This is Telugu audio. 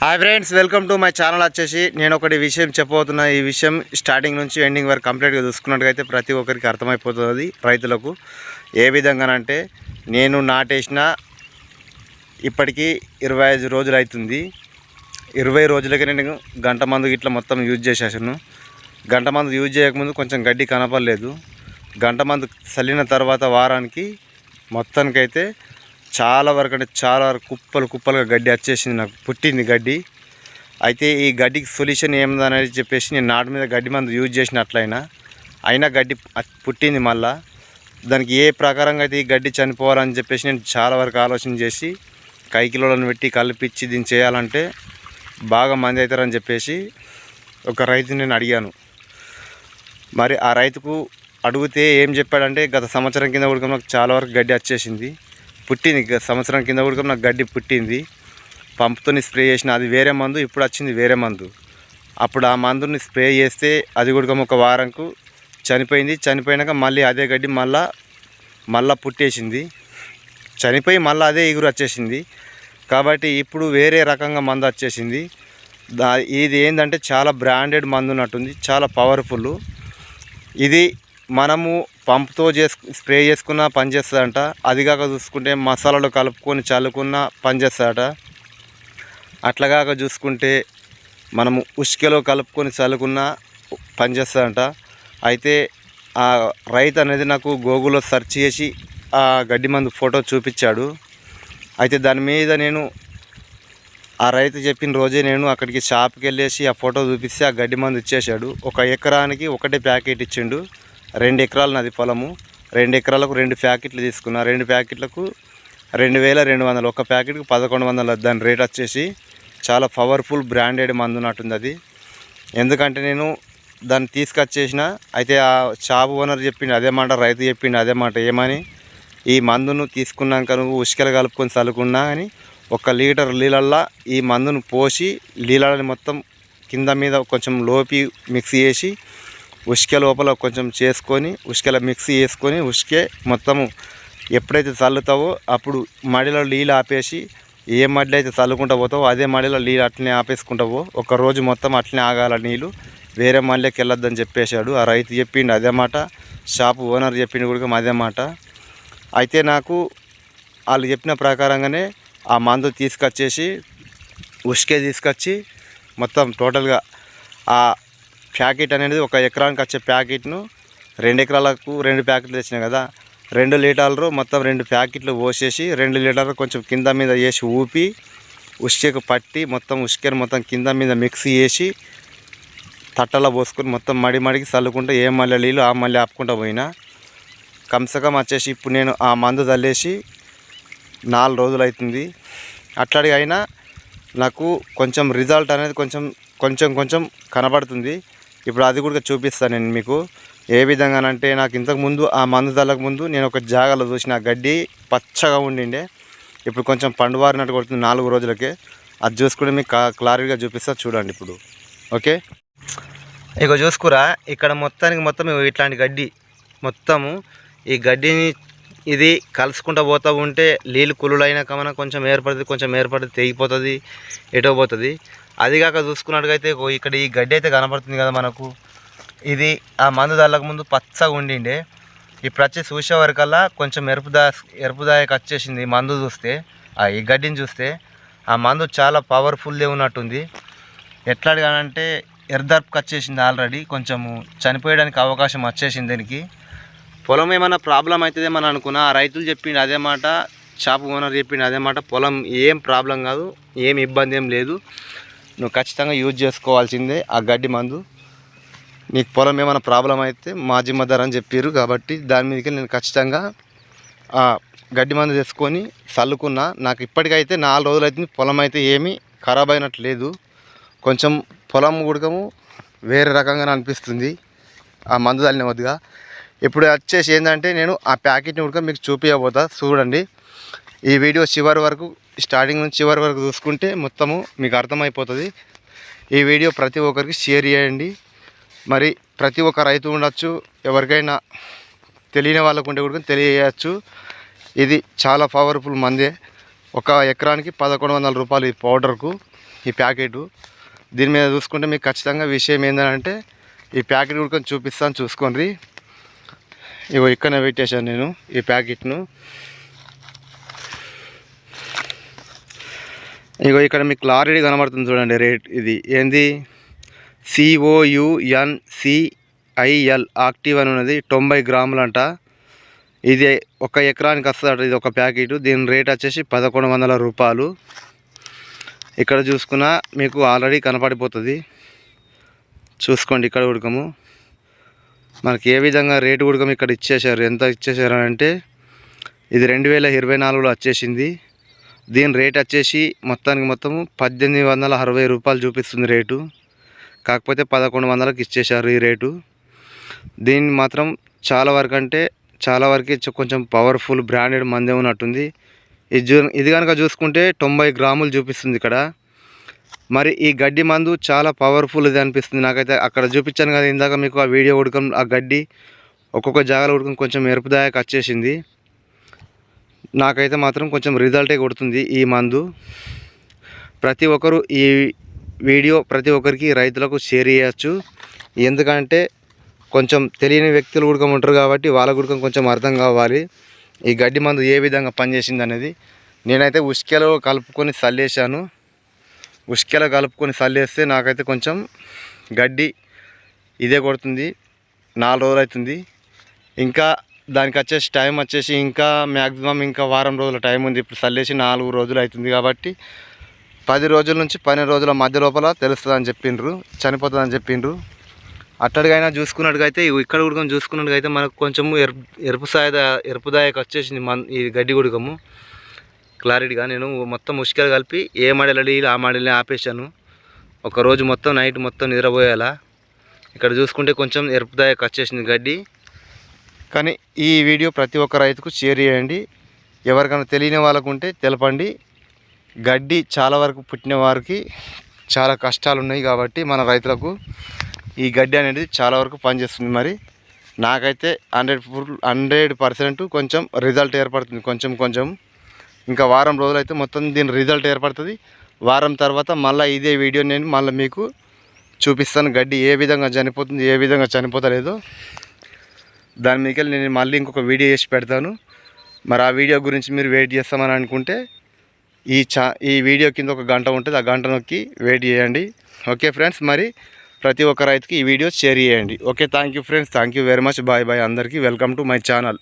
Hi friends welcome to my channel వచ్చేసి నేను ఒకటి విషయం చెప్పబోతున్నా. ఈ విషయం స్టార్టింగ్ నుంచి ఎండింగ్ వరకు కంప్లీట్గా చూసుకున్నట్టుగా ప్రతి ఒక్కరికి అర్థమైపోతుంది రైతులకు. ఏ విధంగానంటే నేను నాటేసిన ఇప్పటికీ ఇరవై ఐదు రోజులు అవుతుంది ఇరవై రోజులకి నేను గంట మందు ఇట్లా మొత్తం యూజ్ చేసేసాను. గంట మందు యూజ్ చేయకముందు కొంచెం గడ్డి కనపడలేదు. గంట మందు చల్లిన తర్వాత వారానికి మొత్తానికైతే చాలా వరకు అంటే చాలా వరకు కుప్పలు కుప్పలుగా గడ్డి వచ్చేసింది నాకు. పుట్టింది గడ్డి. అయితే ఈ గడ్డికి సొల్యూషన్ ఏమిదనేది చెప్పేసి నేను నాటు మీద గడ్డి మందు యూజ్ చేసినట్లయినా అయినా గడ్డి పుట్టింది మళ్ళా. దానికి ఏ ప్రకారంగా అయితే ఈ గడ్డి చనిపోవాలని చెప్పేసి నేను చాలా వరకు ఆలోచన చేసి కైకిలోలను పెట్టి కలిపిచ్చి దీన్ని చేయాలంటే బాగా మంది అవుతారని చెప్పేసి ఒక రైతుని నేను అడిగాను. మరి ఆ రైతుకు అడిగితే ఏం చెప్పాడంటే గత సంవత్సరం కింద ఉడకం నాకు చాలా వరకు గడ్డి వచ్చేసింది. పుట్టింది. సంవత్సరం కింద కూడా నాకు గడ్డి పుట్టింది. పంపుతోని స్ప్రే చేసిన అది వేరే మందు ఇప్పుడు వచ్చింది వేరే మందు. అప్పుడు ఆ మందుని స్ప్రే చేస్తే అది కూడా ఒక వారంకు చనిపోయింది. చనిపోయినాక మళ్ళీ అదే గడ్డి మళ్ళా మళ్ళా పుట్టేసింది. చనిపోయి మళ్ళీ అదే ఎగురు వచ్చేసింది. కాబట్టి ఇప్పుడు వేరే రకంగా మందు వచ్చేసింది. దా ఇది ఏంటంటే చాలా బ్రాండెడ్ మందు ఉన్నట్టుంది. చాలా పవర్ఫుల్ ఇది మనము పంప్తో చేసు స్ప్రే చేసుకున్న పనిచేస్తుందంట అది కాక చూసుకుంటే మసాలాలు కలుపుకొని చల్లుకున్న పనిచేస్తుందట అట్లా కాక చూసుకుంటే మనము ఉష్కెలో కలుపుకొని చల్లుకున్న పనిచేస్తుందంట అయితే ఆ రైతు అనేది నాకు గూగుల్లో సెర్చ్ చేసి ఆ గడ్డి మందు ఫోటో చూపించాడు. అయితే దాని మీద నేను ఆ రైతు చెప్పిన రోజే నేను అక్కడికి షాప్కి వెళ్ళేసి ఆ ఫోటో చూపిస్తే ఆ గడ్డి మందు ఇచ్చేసాడు ఒక ఎకరానికి ఒకటే ప్యాకెట్ ఇచ్చిండు. రెండు ఎకరాలు నాది పొలము. రెండు ఎకరాలకు రెండు ప్యాకెట్లు తీసుకున్నా. రెండు ప్యాకెట్లకు రెండు వేల రెండు వందలు. ఒక ప్యాకెట్కి పదకొండు వందలు దాని రేట్ వచ్చేసి చాలా పవర్ఫుల్ బ్రాండెడ్ మందు ఉన్నట్టుంది అది ఎందుకంటే నేను దాన్ని తీసుకొచ్చేసిన అయితే ఆ షాప్ ఓనర్ చెప్పిండు అదే మాట రైతు చెప్పిండు అదే మాట ఏమని ఈ మందును తీసుకున్నాక నువ్వు ఉసుకలు కలుపుకొని చల్లుకున్నా అని ఒక లీటర్ నీళ్ళల్లో ఈ మందును పోసి నీళ్ళని మొత్తం కింద మీద కొంచెం లోపి మిక్సీ చేసి ఉసుక లోపల కొంచెం చేసుకొని ఉసుకల మిక్సీ వేసుకొని ఉసుకే మొత్తము ఎప్పుడైతే చల్లుతావో అప్పుడు మడిలో నీళ్ళు ఆపేసి ఏ మడిలో అయితే చల్లుకుంటూ పోతావో అదే మడిలో నీళ్ళు అట్లనే ఆపేసుకుంటావో ఒక రోజు మొత్తం అట్లనే ఆగాల నీళ్ళు. వేరే మళ్ళీకి వెళ్ళొద్దని చెప్పేశాడు. ఆ రైతు చెప్పిండు అదే మాట. షాపు ఓనర్ చెప్పిండు కూడా అదే మాట. అయితే నాకు వాళ్ళు చెప్పిన ప్రకారంగానే ఆ మందు తీసుకొచ్చేసి ఉసుకే తీసుకొచ్చి మొత్తం టోటల్గా ఆ ప్యాకెట్ అనేది ఒక ఎకరానికి వచ్చే ప్యాకెట్ను రెండు ఎకరాలకు రెండు ప్యాకెట్లు తెచ్చినాయి కదా రెండు లీటర్లు మొత్తం రెండు ప్యాకెట్లు పోసేసి రెండు లీటర్లు కొంచెం కింద మీద వేసి ఊపి ఉసుకకు పట్టి మొత్తం ఉసుకని మొత్తం కింద మీద మిక్సీ చేసి తట్టలో పోసుకొని మొత్తం మడి మడికి చల్లుకుంటే ఏ మళ్ళీ నీళ్ళు ఆ మళ్ళీ ఆపుకుంటూ పోయినా. కమ్సకం వచ్చేసి ఇప్పుడు నేను ఆ మందు చల్లేసి నాలుగు రోజులు అవుతుంది. అట్లాంటి అయినా నాకు కొంచెం రిజల్ట్ అనేది కొంచెం కొంచెం కొంచెం కనబడుతుంది. ఇప్పుడు అది కూడా చూపిస్తాను నేను మీకు. ఏ విధంగానంటే నాకు ఇంతకు ముందు ఆ మందు చల్లక ముందు నేను ఒక జాగాలో చూసిన గడ్డి పచ్చగా ఉండిండే. ఇప్పుడు కొంచెం పండువారినట్టు కొడుతుంది నాలుగు రోజులకే. అది చూసుకుంటే మీకు క్లారిటీగా చూపిస్తా చూడండి ఇప్పుడు. ఓకే? ఇక చూసుకురా ఇక్కడ మొత్తానికి మొత్తం ఇట్లాంటి గడ్డి మొత్తము. ఈ గడ్డిని ఇది కలుసుకుంటూ పోతూ ఉంటే నీళ్ళు కులులైనాక కమన కొంచెం ఏర్పడుతుంది కొంచెం ఏర్పడుతుంది తెగిపోతుంది ఎటో పోతుంది. అది కాక చూసుకున్నట్టుగైతే ఇక్కడ ఈ గడ్డి అయితే కనపడుతుంది కదా మనకు. ఇది ఆ మందు చల్లక ముందు పచ్చగా ఉండిండే. ఇప్పుడు వచ్చి చూసే వరకల్లా కొంచెం ఎరుపుదా ఎరుపుదాయకు వచ్చేసింది ఈ మందు చూస్తే. ఆ ఈ గడ్డిని చూస్తే ఆ మందు చాలా పవర్ఫుల్దే ఉన్నట్టుంది. ఎట్లా అడిగానంటే ఎర్దర్పుకి వచ్చేసింది ఆల్రెడీ. కొంచెము చనిపోయడానికి అవకాశం వచ్చేసింది దీనికి. పొలం ఏమైనా ప్రాబ్లం అవుతుందేమని అనుకున్నా. ఆ రైతులు చెప్పిండు అదే మాట షాప్ ఓనర్ చెప్పిండు అదే మాట. పొలం ఏం ప్రాబ్లం కాదు ఏం ఇబ్బంది ఏం లేదు. నువ్వు ఖచ్చితంగా యూజ్ చేసుకోవాల్సిందే ఆ గడ్డి మందు. నీకు పొలం ఏమైనా ప్రాబ్లం అయితే మా జిమ్మదార్ అని చెప్పారు కాబట్టి దాని మీదకి నేను ఖచ్చితంగా ఆ గడ్డి మందు తెచ్చుకొని చల్లుకున్నా నాకు ఇప్పటికైతే నాలుగు రోజులు అవుతుంది పొలం అయితే ఏమీ ఖరాబ్ అయినట్టు లేదు. కొంచెం పొలం ఉడకము వేరే రకంగా అనిపిస్తుంది. ఆ మందు తల్లిన వద్దుగా ఇప్పుడు వచ్చేసి ఏంటంటే నేను ఆ ప్యాకెట్ని ఉడక మీకు చూపించబోతా చూడండి. ఈ వీడియో చివరి వరకు స్టార్టింగ్ నుంచి చివరి వరకు చూసుకుంటే మొత్తము మీకు అర్థమైపోతుంది. ఈ వీడియో ప్రతి ఒక్కరికి షేర్ చేయండి. మరి ప్రతి ఒక్క రైతు ఉండొచ్చు ఎవరికైనా తెలియని వాళ్ళకు ఉంటే కూడా తెలియజేయచ్చు. ఇది చాలా పవర్ఫుల్ మందే. ఒక ఎకరానికి పదకొండు వందల రూపాయలు ఈ పౌడర్కు ఈ ప్యాకెట్. దీని మీద చూసుకుంటే మీకు ఖచ్చితంగా విషయం ఏంటంటే ఈ ప్యాకెట్ కూడా చూపిస్తాను చూసుకోండి. ఇగో ఇక్కడనే పెట్టేశాను నేను ఈ ప్యాకెట్ను. ఇగో ఇక్కడ మీకు క్లారిటీ కనబడుతుంది చూడండి రేట్ ఇది. ఏంది? సిఓయుఎన్సిఐఎల్ ఆక్టివ్ అని ఉన్నది. తొంభై గ్రాములంట. ఇది ఒక ఎకరానికి వస్తుంది ఇది ఒక ప్యాకెట్. దీని రేట్ వచ్చేసి పదకొండు వందల రూపాయలు. ఇక్కడ చూసుకున్నా మీకు ఆల్రెడీ కనపడిపోతుంది. చూసుకోండి ఇక్కడ ఉడకము. మనకి ఏ విధంగా రేటు ఉడకము ఇక్కడ ఇచ్చేసారు ఎంత ఇచ్చేసారు అంటే ఇది రెండు వేల ఇరవై నాలుగులో వచ్చేసింది. దీని రేట్ వచ్చేసి మొత్తానికి మొత్తం పద్దెనిమిది వందల అరవై రూపాయలు చూపిస్తుంది రేటు. కాకపోతే పదకొండు వందలకు ఇచ్చేశారు ఈ రేటు. దీన్ని మాత్రం చాలా వరకు అంటే చాలా వరకు కొంచెం పవర్ఫుల్ బ్రాండెడ్ మందే ఉన్నట్టుంది. ఇది ఇది కనుక చూసుకుంటే తొంభై గ్రాములు చూపిస్తుంది ఇక్కడ. మరి ఈ గడ్డి మందు చాలా పవర్ఫుల్ ఇది అనిపిస్తుంది నాకైతే. అక్కడ చూపించాను కదా ఇందాక మీకు ఆ వీడియో ఉడకం ఆ గడ్డి ఒక్కొక్క జాగాలో ఉడకం కొంచెం ఎరుపుదాయక వచ్చేసింది. నాకైతే మాత్రం కొంచెం రిజల్టే కొడుతుంది ఈ మందు. ప్రతి ఒక్కరు ఈ వీడియో ప్రతి ఒక్కరికి రైతులకు షేర్ చేయవచ్చు ఎందుకంటే కొంచెం తెలియని వ్యక్తులు కూడా ఉంటారు కాబట్టి వాళ్ళ కూడా కొంచెం అర్థం కావాలి. ఈ గడ్డి మందు ఏ విధంగా పనిచేసింది అనేది నేనైతే ఉష్కెలో కలుపుకొని చల్లేసాను ఉష్కెలో కలుపుకొని చల్లేస్తే నాకైతే కొంచెం గడ్డి ఇదే కొడుతుంది. నాలుగు రోజులు అవుతుంది. ఇంకా దానికి వచ్చేసి టైం వచ్చేసి ఇంకా మ్యాక్సిమం ఇంకా వారం రోజుల టైం ఉంది. ఇప్పుడు చల్లేసి నాలుగు రోజులు అవుతుంది కాబట్టి పది రోజుల నుంచి పన్నెండు రోజుల మధ్య లోపల తెలుస్తుందని చెప్పిండ్రు చనిపోతుందని చెప్పిండ్రు. అట్టడికైనా చూసుకున్నట్టుగైతే ఇక్కడ ఉడకం చూసుకున్నట్టుగైతే మనకు కొంచెము ఎరుపు ఎరుపు సాయద ఎరుపుదాయక వచ్చేసింది మన ఈ గడ్డి గుడకము క్లారిటీగా నేను మొత్తం ముష్కలు కలిపి ఏ మడలడి ఆ మడలని ఆపేశాను. ఒకరోజు మొత్తం నైట్ మొత్తం నిద్రపోయేలా. ఇక్కడ చూసుకుంటే కొంచెం ఎరుపుదాయక వచ్చేసింది గడ్డి. కానీ ఈ వీడియో ప్రతి ఒక్క రైతుకు షేర్ చేయండి. ఎవరికైనా తెలియని వాళ్ళకు ఉంటే తెలపండి. గడ్డి చాలా వరకు పుట్టిన వారికి చాలా కష్టాలు ఉన్నాయి కాబట్టి మన రైతులకు ఈ గడ్డి అనేది చాలా వరకు పనిచేస్తుంది మరి. నాకైతే హండ్రెడ్ హండ్రెడ్ పర్సెంట్ కొంచెం రిజల్ట్ ఏర్పడుతుంది కొంచెం కొంచెం. ఇంకా వారం రోజులు అయితే మొత్తం దీని రిజల్ట్ ఏర్పడుతుంది. వారం తర్వాత మళ్ళీ ఇదే వీడియో నేను మళ్ళీ మీకు చూపిస్తాను గడ్డి ఏ విధంగా చనిపోతుంది ఏ విధంగా చనిపోతలేదో. దాని మీదకి నేను మళ్ళీ ఇంకొక వీడియో చేసి పెడతాను. మరి ఆ వీడియో గురించి మీరు వెయిట్ చేస్తామని అనుకుంటే ఈ చా ఈ వీడియో కింద ఒక గంట ఉంటుంది. ఆ గంట నొక్కి వెయిట్ చేయండి. ఓకే ఫ్రెండ్స్ మరి ప్రతి ఒక్క రైతుకి ఈ వీడియో షేర్ చేయండి. Okay thank you friends thank you very much bye bye అందరికీ వెల్కమ్ టు మై ఛానల్